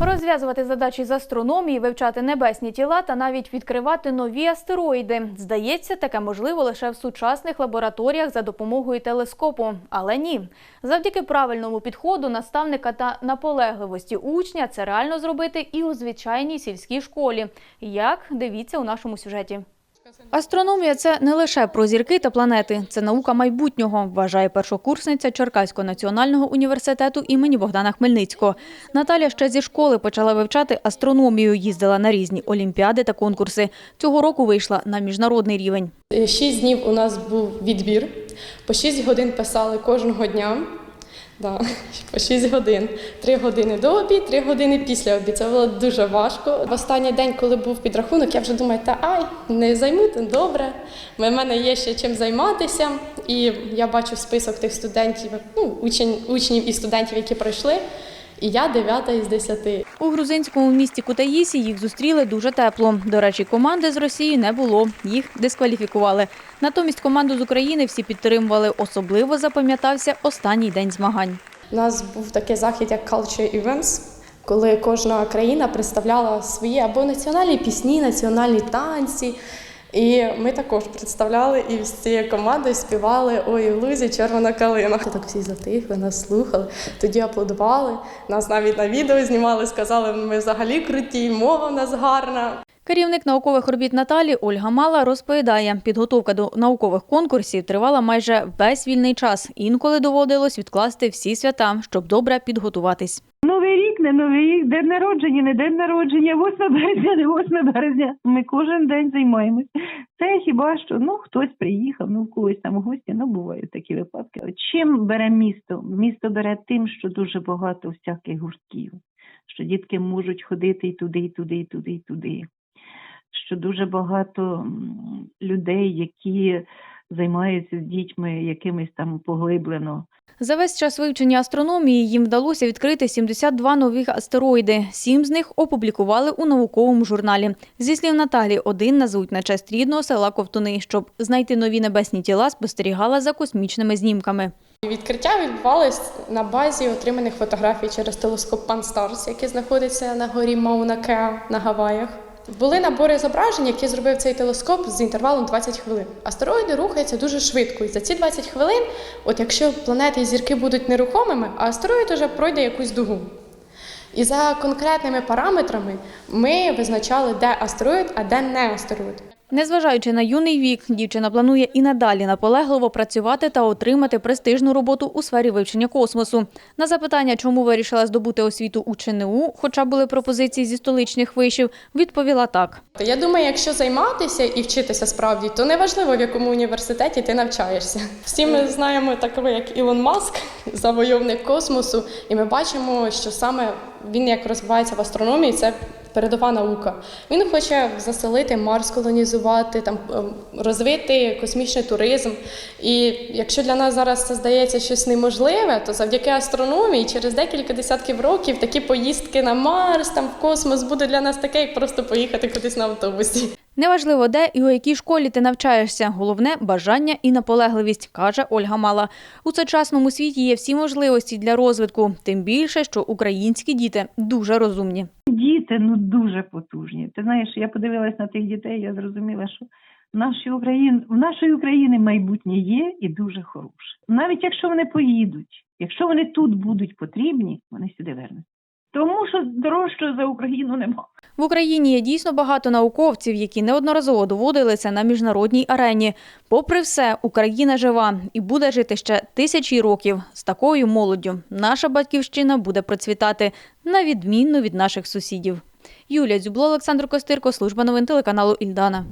Розв'язувати задачі з астрономії, вивчати небесні тіла та навіть відкривати нові астероїди. Здається, таке можливо лише в сучасних лабораторіях за допомогою телескопу. Але ні. Завдяки правильному підходу наставника та наполегливості учня це реально зробити і у звичайній сільській школі. Як дивіться у нашому сюжеті. Астрономія це не лише про зірки та планети, це наука майбутнього, вважає першокурсниця Черкаського національного університету імені Богдана Хмельницького. Наталя ще зі школи почала вивчати астрономію, їздила на різні олімпіади та конкурси. Цього року вийшла на міжнародний рівень. Шість днів у нас був відбір. По шість годин писали кожного дня. Да, по 6 годин. Три години до обід, три години після обід. Це було дуже важко. В останній день, коли був підрахунок, я вже думаю, та ай, не займу, то добре. У мене є ще чим займатися. І я бачу список тих студентів, ну, учень, учнів і студентів, які пройшли. І я дев'ята із десяти. У грузинському місті Кутаїсі їх зустріли дуже тепло. До речі, команди з Росії не було, їх дискваліфікували. Натомість команду з України всі підтримували. Особливо запам'ятався останній день змагань. У нас був такий захід, як Culture Events, коли кожна країна представляла свої або національні пісні, національні танці. І ми також представляли і з цією командою співали Ой, лузі червона калина. Так всі затихли, нас слухали, тоді аплодували. Нас навіть на відео знімали, сказали, ми взагалі круті, мова в нас гарна. Керівник наукових робіт Наталі Ольга Мала розповідає, підготовка до наукових конкурсів тривала майже весь вільний час. Інколи доводилось відкласти всі свята, щоб добре підготуватись. Новий новий день народження, не день народження, 8 березня, не 8 березня. Ми кожен день займаємось. Це хіба що ну хтось приїхав, ну в когось там гості, ну бувають такі випадки. Чим бере місто? Місто бере тим, що дуже багато всяких гуртків, що дітки можуть ходити і туди, і туди, і туди, і туди. Що дуже багато людей, які займаються з дітьми якимось там поглиблено. За весь час вивчення астрономії їм вдалося відкрити 72 нових астероїди. Сім з них опублікували у науковому журналі. Зі слів Наталі, один назвуть на честь рідного села Ковтуни. Щоб знайти нові небесні тіла, спостерігала за космічними знімками. Відкриття відбувалось на базі отриманих фотографій через телескоп Pan-STARRS, який знаходиться на горі Мауна Кеа на Гаваях. Були набори зображень, які зробив цей телескоп з інтервалом 20 хвилин. Астероїди рухаються дуже швидко. І за ці 20 хвилин, от якщо планети і зірки будуть нерухомими, а астероїд уже пройде якусь дугу. І за конкретними параметрами ми визначали, де астероїд, а де не астероїд. Незважаючи на юний вік, дівчина планує і надалі наполегливо працювати та отримати престижну роботу у сфері вивчення космосу. На запитання, чому вирішила здобути освіту у ЧНУ, хоча були пропозиції зі столичних вишів, відповіла так. Я думаю, якщо займатися і вчитися справді, то неважливо, в якому університеті ти навчаєшся. Всі ми знаємо такого, як Ілон Маск, завойовник космосу, і ми бачимо, що саме він як розвивається в астрономії, це передова наука. Він хоче заселити Марс, колонізувати, там ем, розвити космічний туризм. І якщо для нас зараз це здається щось неможливе, то завдяки астрономії через декілька десятків років такі поїздки на Марс, там в космос буде для нас таке, як просто поїхати кудись на автобусі. Неважливо, де і у якій школі ти навчаєшся. Головне бажання і наполегливість, каже Ольга Мала. У сучасному світі є всі можливості для розвитку, тим більше, що українські діти дуже розумні. Діти ну дуже потужні. Ти знаєш, я подивилась на тих дітей, я зрозуміла, що наші України, в нашої України майбутнє є і дуже хороше. Навіть якщо вони поїдуть, якщо вони тут будуть потрібні, вони сюди вернуться. Тому що дорожчого за Україну нема. В Україні є дійсно багато науковців, які неодноразово доводилися на міжнародній арені. Попри все, Україна жива і буде жити ще тисячі років. З такою молоддю наша батьківщина буде процвітати на відмінно від наших сусідів. Юлія Дзюбло, Олександр Костирко, служба новин телеканалу Ільдана.